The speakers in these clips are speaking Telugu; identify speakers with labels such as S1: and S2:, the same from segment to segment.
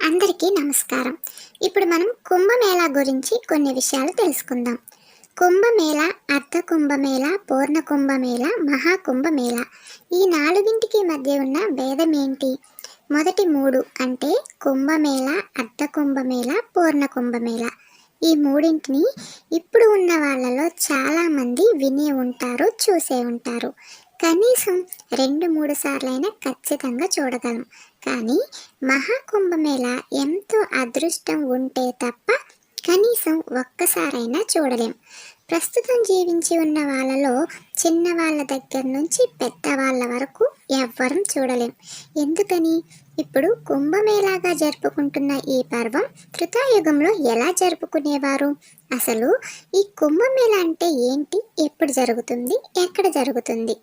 S1: అందరికీ నమస్కారం. ఇప్పుడు మనం కుంభమేళా గురించి కొన్ని విషయాలు తెలుసుకుందాం. కుంభమేళ అర్ధ కుంభమేళ పూర్ణ కుంభమేళ మహా కుంభమేళ ఈ నాలుగింటికి మధ్య ఉన్న భేదం ఏంటి మొదటి మూడు అంటే కుంభమేళ అర్ధ కుంభమేళ పూర్ణ కుంభమేళ ఈ మూడింటిని ఇప్పుడు ఉన్న వాళ్ళలో చాలామంది వినే ఉంటారు చూసే ఉంటారు. కనీసం రెండు మూడు సార్లైనా ఖచ్చితంగా చూడగలం. కానీ మహాకుంభమేళ ఎంతో అదృష్టం ఉంటే తప్ప కనీసం ఒక్కసారైనా చూడలేం. ప్రస్తుతం జీవించి ఉన్న వాళ్ళలో చిన్న వాళ్ళ దగ్గర నుంచి పెద్ద వాళ్ళ వరకు ఎవ్వరం చూడలేం. ఎందుకని? ఇప్పుడు కుంభమేళాగా జరుపుకుంటున్న ఈ పర్వం త్రుతాయుగంలో ఎలా జరుపుకునేవారు? అసలు ఈ కుంభమేళ అంటే ఏంటి? ఎప్పుడు జరుగుతుంది? ఎక్కడ జరుగుతుంది?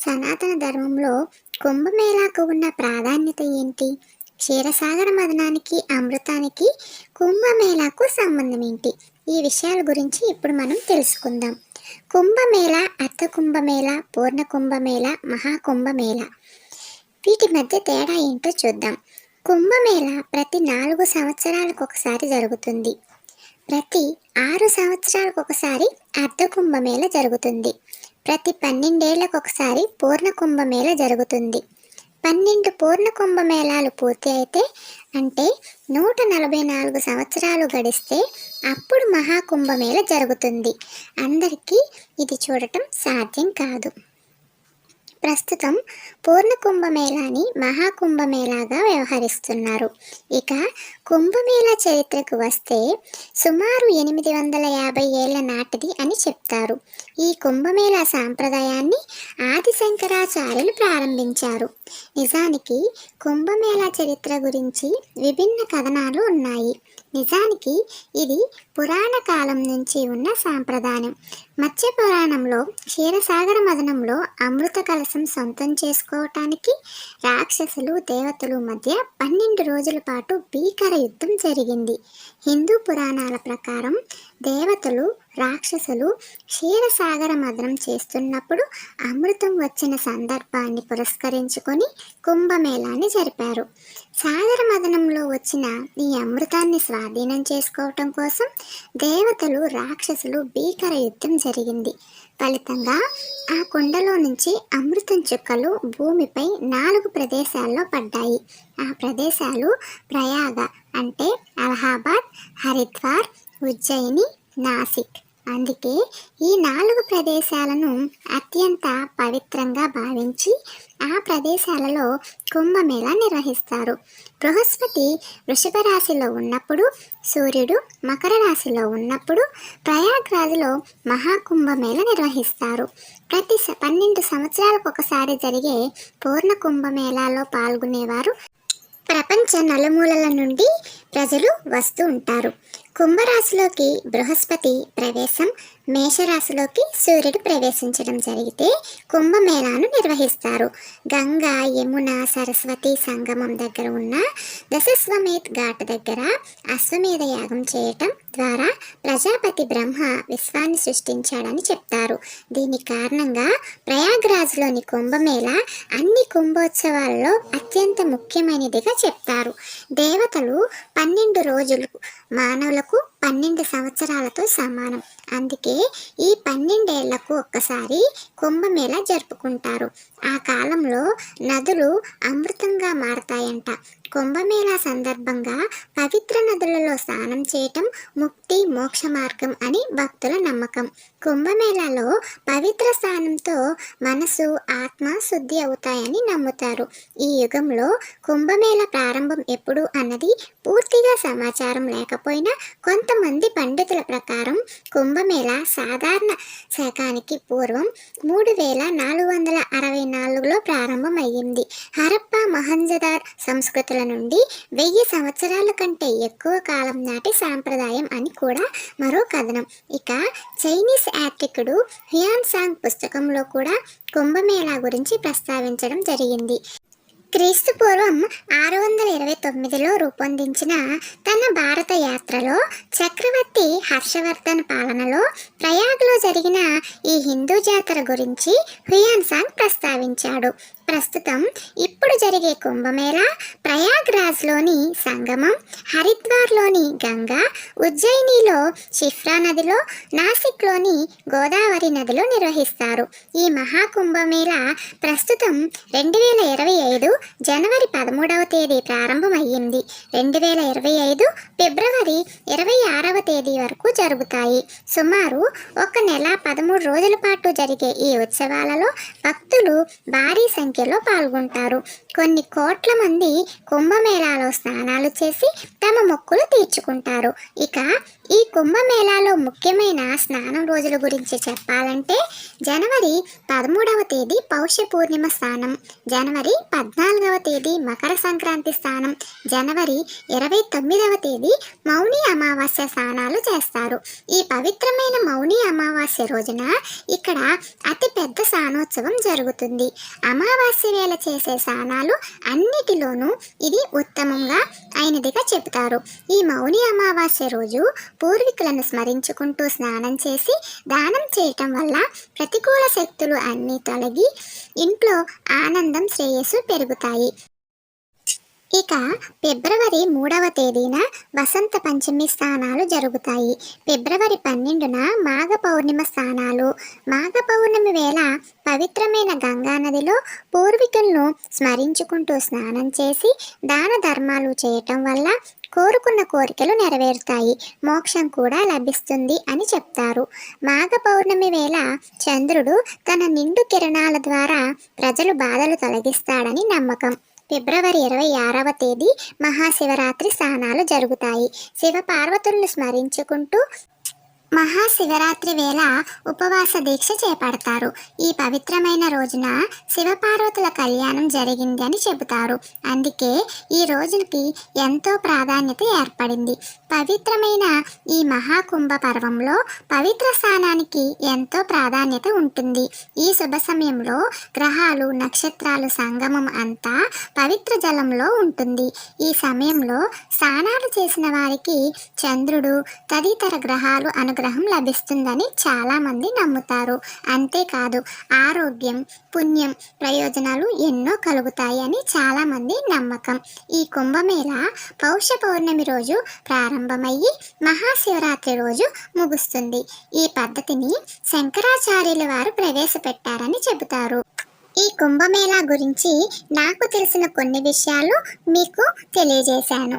S1: సనాతన ధర్మంలో కుంభమేళాకు ఉన్న ప్రాధాన్యత ఏంటి? క్షీరసాగర మదనానికి అమృతానికి కుంభమేళాకు సంబంధం ఏంటి? ఈ విషయాల గురించి ఇప్పుడు మనం తెలుసుకుందాం. కుంభమేళ అర్ధ కుంభమేళ పూర్ణ కుంభమేళ మహాకుంభమేళ. వీటి మధ్య తేడా ఏంటో చూద్దాం. కుంభమేళ ప్రతి నాలుగు సంవత్సరాలకు ఒకసారి జరుగుతుంది. ప్రతి ఆరు సంవత్సరాలకు ఒకసారి అర్ధ కుంభమేళ జరుగుతుంది. ప్రతి పన్నెండేళ్ళకు ఒకసారి పూర్ణ కుంభమేళ జరుగుతుంది. పన్నెండు పూర్ణ కుంభమేళాలు పూర్తి అయితే అంటే నూట నలభై నాలుగు సంవత్సరాలు గడిస్తే అప్పుడు మహాకుంభమేళ జరుగుతుంది. అందరికీ ఇది చూడటం సాధ్యం కాదు. ప్రస్తుతం పూర్ణ కుంభమేళాని మహాకుంభమేళాగా వ్యవహరిస్తున్నారు. ఇక కుంభమేళా చరిత్రకు వస్తే సుమారు ఎనిమిది వందల యాభై ఏళ్ళ నాటిది అని చెప్తారు. ఈ కుంభమేళా సాంప్రదాయాన్ని ఆది శంకరాచార్యులు ప్రారంభించారు. నిజానికి కుంభమేళా చరిత్ర గురించి విభిన్న కథనాలు ఉన్నాయి. నిజానికి ఇది పురాణ కాలం నుంచి ఉన్న సాంప్రదాయం. మత్స్య పురాణంలో క్షీరసాగర మదనంలో అమృత కలసం సొంతం చేసుకోవటానికి రాక్షసులు దేవతలు మధ్య పన్నెండు రోజుల పాటు భీకర యుద్ధం జరిగింది. హిందూ పురాణాల ప్రకారం దేవతలు రాక్షసులు క్షీరసాగర మదనం చేస్తున్నప్పుడు అమృతం వచ్చిన సందర్భాన్ని పురస్కరించుకొని కుంభమేళాన్ని జరిపారు. సాగర మదనంలో వచ్చిన ఈ అమృతాన్ని స్వాధీనం చేసుకోవటం కోసం దేవతలు రాక్షసులు భీకర యుద్ధం జరిగింది. ఫలితంగా ఆ కొండలో నుంచి అమృతం చుక్కలు భూమిపై నాలుగు ప్రదేశాల్లో పడ్డాయి. ఆ ప్రదేశాలు ప్రయాగ అంటే అలహాబాద్ హరిద్వార్ ఉజ్జయిని నాసిక్. అందుకే ఈ నాలుగు ప్రదేశాలను అత్యంత పవిత్రంగా భావించి ఆ ప్రదేశాలలో కుంభమేళ నిర్వహిస్తారు. బృహస్పతి వృషభ రాశిలో ఉన్నప్పుడు సూర్యుడు మకర రాశిలో ఉన్నప్పుడు ప్రయాగ్రాజ్లో మహాకుంభమేళ నిర్వహిస్తారు. ప్రతి పన్నెండు సంవత్సరాలకు ఒకసారి జరిగే పూర్ణ కుంభమేళాలో పాల్గొనేవారు. ప్రపంచ నలుమూలల నుండి ప్రజలు వస్తూ ఉంటారు. కుంభరాశిలోకి బృహస్పతి ప్రవేశం మేషరాశిలోకి సూర్యుడు ప్రవేశించడం జరిగితే కుంభమేళాను నిర్వహిస్తారు. గంగా యమున సరస్వతి సంగమం దగ్గర ఉన్న దశస్వమేత్ ఘాట్ దగ్గర అశ్వమేధ యాగం చేయటం ద్వారా ప్రజాపతి బ్రహ్మ విశ్వాన్ని సృష్టించాడని చెప్తారు. దీని కారణంగా ప్రయాగ్రాజ్లోని కుంభమేళ అన్ని కుంభోత్సవాల్లో అత్యంత ముఖ్యమైనదిగా చెప్తారు. దేవతలు పన్నెండు రోజులు coup పన్నెండు సంవత్సరాలతో సమానం. అందుకే ఈ పన్నెండేళ్ళకు ఒక్కసారి కుంభమేళ జరుపుకుంటారు. ఆ కాలంలో నదులు అమృతంగా మారతాయంట. కుంభమేళ సందర్భంగా పవిత్ర నదులలో స్నానం చేయటం ముక్తి మోక్ష మార్గం అని భక్తుల నమ్మకం. కుంభమేళలో పవిత్ర స్నానంతో మనసు ఆత్మ శుద్ధి అవుతాయని నమ్ముతారు. ఈ యుగంలో కుంభమేళ ప్రారంభం ఎప్పుడు అన్నది పూర్తిగా సమాచారం లేకపోయినా కొంత కొంతమంది పండితుల ప్రకారం కుంభమేళ సాధారణ శకానికి పూర్వం మూడు వేల నాలుగు వందల అరవై నాలుగులో ప్రారంభమయ్యింది. హరప్ప మహంజదార్ సంస్కృతుల నుండి వెయ్యి సంవత్సరాల కంటే ఎక్కువ కాలం నాటి సాంప్రదాయం అని కూడా మరో కథనం. ఇక చైనీస్ యాత్రికుడు హ్యాన్ సాంగ్ పుస్తకంలో కూడా కుంభమేళా గురించి ప్రస్తావించడం జరిగింది. క్రీస్తు పూర్వం ఆరు వందల ఇరవై తొమ్మిదిలో రూపొందించిన తన భారత యాత్రలో చక్రవర్తి హర్షవర్ధన్ పాలనలో ప్రయాగ్లో జరిగిన ఈ హిందూ జాతర గురించి హుయాన్ సాంగ్ ప్రస్తావించాడు. ప్రస్తుతం ఇప్పుడు జరిగే కుంభమేళా ప్రయాగ్రాజ్లోని సంగమం హరిద్వార్లోని గంగా ఉజ్జయినిలో షిఫ్రా నదిలో నాసిక్లోని గోదావరి నదిలో నిర్వహిస్తారు. ఈ మహాకుంభమేళా ప్రస్తుతం రెండు వేల ఇరవై ఐదు జనవరి పదమూడవ తేదీ ప్రారంభమయ్యింది. రెండు వేల ఇరవై ఐదు ఫిబ్రవరి ఇరవై ఆరవ తేదీ వరకు జరుగుతాయి. సుమారు ఒక నెల పదమూడు రోజుల పాటు జరిగే ఈ ఉత్సవాలలో భక్తులు భారీ సంఖ్య సంఖ్యలో పాల్గొంటారు. కొన్ని కోట్ల మంది కుంభమేళాలో స్నానాలు చేసి తమ మొక్కులు తీర్చుకుంటారు. ఇక ఈ కుంభమేళాలో ముఖ్యమైన స్నానం రోజుల గురించి చెప్పాలంటే జనవరి పదమూడవ తేదీ పౌష పూర్ణిమ స్నానం జనవరి పద్నాలుగవ తేదీ మకర సంక్రాంతి స్నానం జనవరి ఇరవై తొమ్మిదవ తేదీ మౌని అమావాస్య స్నానాలు చేస్తారు. ఈ పవిత్రమైన మౌని అమావాస్య రోజున ఇక్కడ అతి పెద్ద స్నానోత్సవం జరుగుతుంది. అమావాస్య వేళ చేసే స్నానాలు అన్నిటిలోనూ ఇది ఉత్తమంగా అయినదిగా చెబుతారు. ఈ మౌని అమావాస్య రోజు పూర్వీకులను స్మరించుకుంటూ స్నానం చేసి దానం చేయటం వల్ల ప్రతికూల శక్తులు అన్నీ తొలగి ఇంట్లో ఆనందం శ్రేయస్సు పెరుగుతాయి. ఇక ఫిబ్రవరి మూడవ తేదీన వసంత పంచమి స్నానాలు జరుగుతాయి. ఫిబ్రవరి పన్నెండున మాఘ పౌర్ణిమ స్నానాలు. మాఘ పౌర్ణమి వేళ పవిత్రమైన గంగా నదిలో పూర్వీకులను స్మరించుకుంటూ స్నానం చేసి దాన ధర్మాలు చేయటం వల్ల కోరుకున్న కోరికలు నెరవేరుతాయి. మోక్షం కూడా లభిస్తుంది అని చెప్తారు. మాఘ పౌర్ణమి వేళ చంద్రుడు తన నిండు కిరణాల ద్వారా ప్రజలు బాధలు తొలగిస్తాడని నమ్మకం. ఫిబ్రవరి ఇరవై ఆరవ తేదీ మహాశివరాత్రి స్నానాలు జరుగుతాయి. శివ పార్వతులను స్మరించుకుంటూ మహాశివరాత్రి వేళ ఉపవాస దీక్ష చేపడతారు. ఈ పవిత్రమైన రోజున శివపార్వతుల కళ్యాణం జరిగింది అని చెబుతారు. అందుకే ఈ రోజుకి ఎంతో ప్రాధాన్యత ఏర్పడింది. పవిత్రమైన ఈ మహాకుంభ పర్వంలో పవిత్ర స్నానానికి ఎంతో ప్రాధాన్యత ఉంటుంది. ఈ శుభ సమయంలో గ్రహాలు నక్షత్రాలు సంగమం అంతా పవిత్ర జలంలో ఉంటుంది. ఈ సమయంలో స్నానాలు చేసిన వారికి చంద్రుడు తదితర గ్రహాలు అనుగ్రహం లభిస్తుందని చాలామంది నమ్ముతారు. అంతేకాదు ఆరోగ్యం పుణ్యం ప్రయోజనాలు ఎన్నో కలుగుతాయి అని చాలామంది నమ్మకం. ఈ కుంభమేళ పౌష పౌర్ణమి రోజు ప్రారంభమయ్యి మహాశివరాత్రి రోజు ముగుస్తుంది. ఈ పద్ధతిని శంకరాచార్యుల వారు ప్రవేశపెట్టారని చెబుతారు. ఈ కుంభమేళా గురించి నాకు తెలిసిన కొన్ని విషయాలు మీకు తెలియజేశాను.